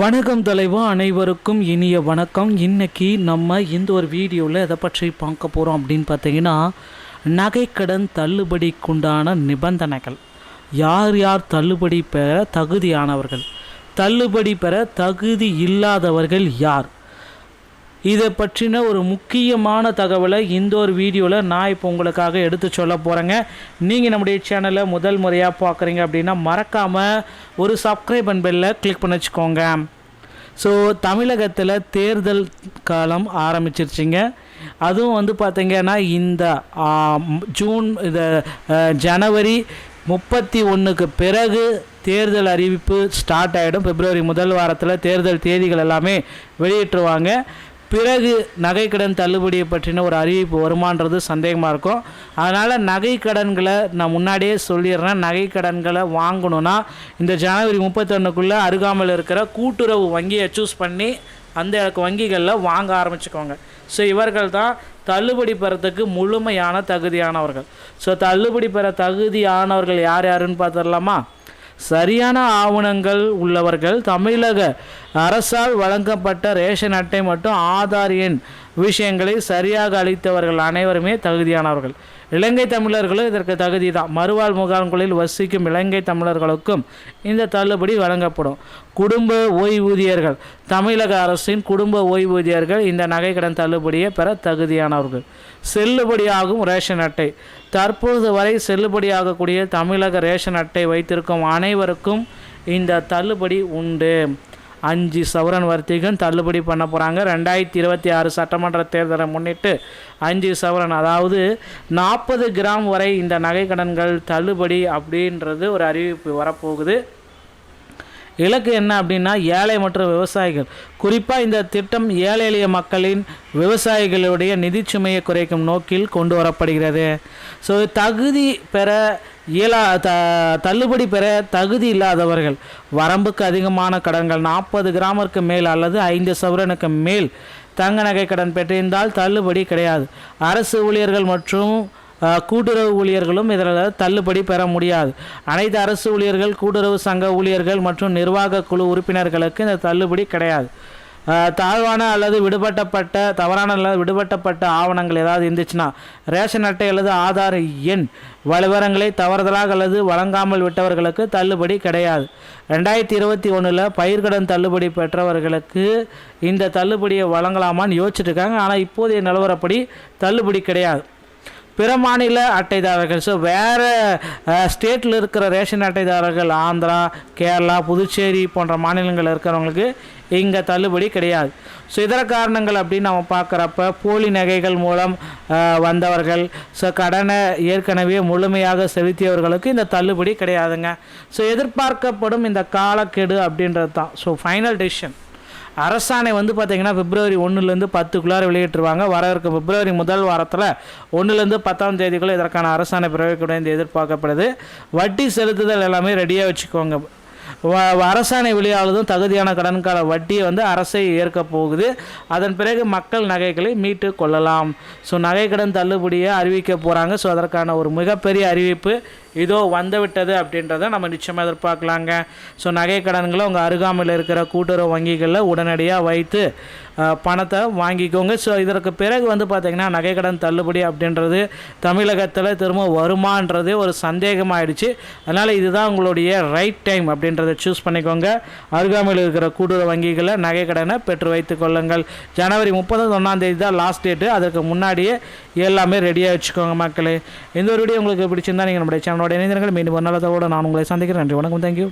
வணக்கம் தலைவா அனைவருக்கும் இனிய வணக்கம். இன்றைக்கி நம்ம இந்த ஒரு வீடியோவில் எதை பற்றி பார்க்க போகிறோம் அப்படின்னு பார்த்தீங்கன்னா நகைக்கடன் தள்ளுபடிக்குண்டான நிபந்தனைகள். யார் யார் தள்ளுபடி பெற தகுதியானவர்கள்? தள்ளுபடி பெற தகுதி இல்லாதவர்கள் யார்? இதை பற்றின ஒரு முக்கியமான தகவலை இந்த ஒரு வீடியோவில் நான் இப்போ உங்களுக்காக எடுத்து சொல்ல போகிறேங்க நீங்கள் நம்முடைய சேனலை முதல் முறையாக பார்க்குறீங்க அப்படின்னா மறக்காமல் ஒரு சப்ஸ்கிரைப் அண்ட் பெல்லை கிளிக் பண்ணி வச்சுக்கோங்க. ஸோ தமிழகத்தில் தேர்தல் காலம் ஆரம்பிச்சிருச்சிங்க. அதுவும் வந்து பார்த்திங்கன்னா இந்த ஜூன் இந்த ஜனவரி முப்பத்தி ஒன்றுக்கு பிறகு தேர்தல் அறிவிப்பு ஸ்டார்ட் ஆகிடும் பிப்ரவரி முதல் வாரத்தில் தேர்தல் தேதிகள் எல்லாமே வெளியிட்டுருவாங்க. பிறகு நகைக்கடன் தள்ளுபடியை பற்றின ஒரு அறிவிப்பு வருமானது சந்தேகமாக இருக்கும். அதனால் நகை கடன்களை நான் முன்னாடியே சொல்லிடுறேன். நகை கடன்களை வாங்கணுன்னா இந்த ஜனவரி முப்பத்தொன்னுக்குள்ளே அருகாமையில் இருக்கிற கூட்டுறவு வங்கியை சூஸ் பண்ணி அந்த வங்கிகளில் வாங்க ஆரம்பிச்சுக்கோங்க. ஸோ இவர்கள் தான் தள்ளுபடி பெறத்துக்கு முழுமையான தகுதியானவர்கள். ஸோ தள்ளுபடி பெற தகுதியானவர்கள் யார் யாருன்னு பார்த்துடலாமா? சரியான ஆவணங்கள் உள்ளவர்கள் தமிழக அரசால் வழங்கப்பட்ட ரேஷன் அட்டை மற்றும் ஆதார் எண் விஷயங்களை சரியாக அளித்தவர்கள் அனைவருமே தகுதியானவர்கள். இலங்கை தமிழர்களும் இதற்கு தகுதி தான் மறுவாழ் முகாம்களில் வசிக்கும் இலங்கை தமிழர்களுக்கும் இந்த தள்ளுபடி வழங்கப்படும். குடும்ப ஓய்வூதியர்கள். தமிழக அரசின் குடும்ப ஓய்வூதியர்கள் இந்த நகைக்கடன் தள்ளுபடியை பெற தகுதியானவர்கள். செல்லுபடியாகும் ரேஷன் அட்டை. தற்போது வரை செல்லுபடியாகக்கூடிய தமிழக ரேஷன் அட்டை வைத்திருக்கும் அனைவருக்கும் இந்த தள்ளுபடி உண்டு. அஞ்சு சவரன் வர்த்திகம் தள்ளுபடி பண்ண போகிறாங்க ரெண்டாயிரத்தி இருபத்தி ஆறு சட்டமன்ற தேர்தலை முன்னிட்டு அஞ்சு சவரன் அதாவது நாற்பது கிராம் வரை இந்த நகைக்கடன்கள் தள்ளுபடி அப்படின்றது ஒரு அறிவிப்பு வரப்போகுது. இலக்கு என்ன அப்படின்னா ஏழை மற்றும் விவசாயிகள். குறிப்பாக இந்த திட்டம் ஏழை எளிய மக்களின் விவசாயிகளுடைய நிதிச்சுமையை குறைக்கும் நோக்கில் கொண்டு வரப்படுகிறது. ஸோ தகுதி பெற இயலா த தள்ளுபடி பெற தகுதி இல்லாதவர்கள் வரம்புக்கு அதிகமான கடன்கள் நாற்பது கிராமிற்கு மேல் அல்லது ஐந்து சவரனுக்கு மேல் தங்க நகை கடன் பெற்றிருந்தால் தள்ளுபடி கிடையாது. அரசு ஊழியர்கள் மற்றும் கூட்டுறவு ஊழியர்களும் இதில் தள்ளுபடி பெற முடியாது. அனைத்து அரசு ஊழியர்கள் கூட்டுறவு சங்க ஊழியர்கள் மற்றும் நிர்வாக குழு உறுப்பினர்களுக்கு இந்த தள்ளுபடி கிடையாது. தாழ்வான அல்லது விடுபட்டப்பட்ட தவறான அல்லது விடுபட்டப்பட்ட ஆவணங்கள் ஏதாவது இருந்துச்சுன்னா ரேஷன் அட்டை அல்லது ஆதார் எண் விவரங்களை தவறுதலாக அல்லது வழங்காமல் விட்டவர்களுக்கு தள்ளுபடி கிடையாது. ரெண்டாயிரத்தி இருபத்தி ஒன்றில் பயிர்கடன் தள்ளுபடி பெற்றவர்களுக்கு இந்த தள்ளுபடியை வழங்கலாமான்னு யோசிச்சுட்டு இருக்காங்க. ஆனால் இப்போதைய நிலவரப்படி தள்ளுபடி கிடையாது. பிற மாநில அட்டைதாரர்கள். ஸோ வேறு ஸ்டேட்டில் இருக்கிற ரேஷன் அட்டைதாரர்கள் ஆந்திரா கேரளா புதுச்சேரி போன்ற மாநிலங்களில் இருக்கிறவங்களுக்கு இங்கே தள்ளுபடி கிடையாது. ஸோ இதர காரணங்கள் அப்படின்னு நம்ம பார்க்குறப்ப போலி நகைகள் மூலம் வந்தவர்கள் ஸோ கடனை ஏற்கனவே முழுமையாக செலுத்தியவர்களுக்கு இந்த தள்ளுபடி கிடையாதுங்க. ஸோ எதிர்பார்க்கப்படும் இந்த காலக்கெடு அப்படின்றது தான். ஸோ ஃபைனல் டெசிஷன் அரசாணை வந்து பார்த்திங்கன்னா பிப்ரவரி ஒன்றுலேருந்து பத்துக்குள்ளார வெளியிட்டுருவாங்க. வர இருக்க பிப்ரவரி முதல் வாரத்தில் ஒன்றுலேருந்து பத்தாம் தேதிக்குள்ளே இதற்கான அரசாணை பிறப்பிக்கப்படும் என்று எதிர்பார்க்கப்படுது. வட்டி செலுத்துதல் எல்லாமே ரெடியாக வச்சுக்கோங்க. அரசாணை வெளியாளதும் தகுதியான கடன்கால வட்டியை வந்து அரசை ஏற்க போகுது. அதன் பிறகு மக்கள் நகைகளை மீட்டு கொள்ளலாம். ஸோ நகைக்கடன் தள்ளுபடியை அறிவிக்க போகிறாங்க ஸோ அதற்கான ஒரு மிகப்பெரிய அறிவிப்பு இதோ வந்துவிட்டது அப்படின்றத நம்ம நிச்சயமாக எதிர்பார்க்கலாங்க. ஸோ நகை கடன்களை உங்கள் அருகாமையில் இருக்கிற கூட்டுறவு வங்கிகளில் உடனடியாக வைத்து பணத்தை வாங்கிக்கோங்க. ஸோ இதற்கு பிறகு வந்து பார்த்திங்கன்னா நகைக்கடன் தள்ளுபடி அப்படின்றது தமிழகத்தில் திரும்ப வருமானது ஒரு சந்தேகமாயிடுச்சு. அதனால் இதுதான் உங்களுடைய ரைட் டைம் அப்படின்றத சூஸ் பண்ணிக்கோங்க. அருகாமையில் இருக்கிற கூட்டுறவு வங்கிகளில் நகைக்கடனை பெற்று வைத்து கொள்ளுங்கள். ஜனவரி முப்பது ஒன்றாந்தேதி தான் லாஸ்ட் டேட்டு அதற்கு முன்னாடியே எல்லாமே ரெடியாக வச்சுக்கோங்க மக்களே. இந்த ஒரு வீடியோ உங்களுக்கு பிடிச்சிருந்தா நீங்கள் நம்முடைய என்னோட இணைந்தர்கள் மீண்டும் ஒரு நல்லதோடு நான் உங்களை சந்திக்கிறேன். நன்றி வணக்கம். தேங்க்யூ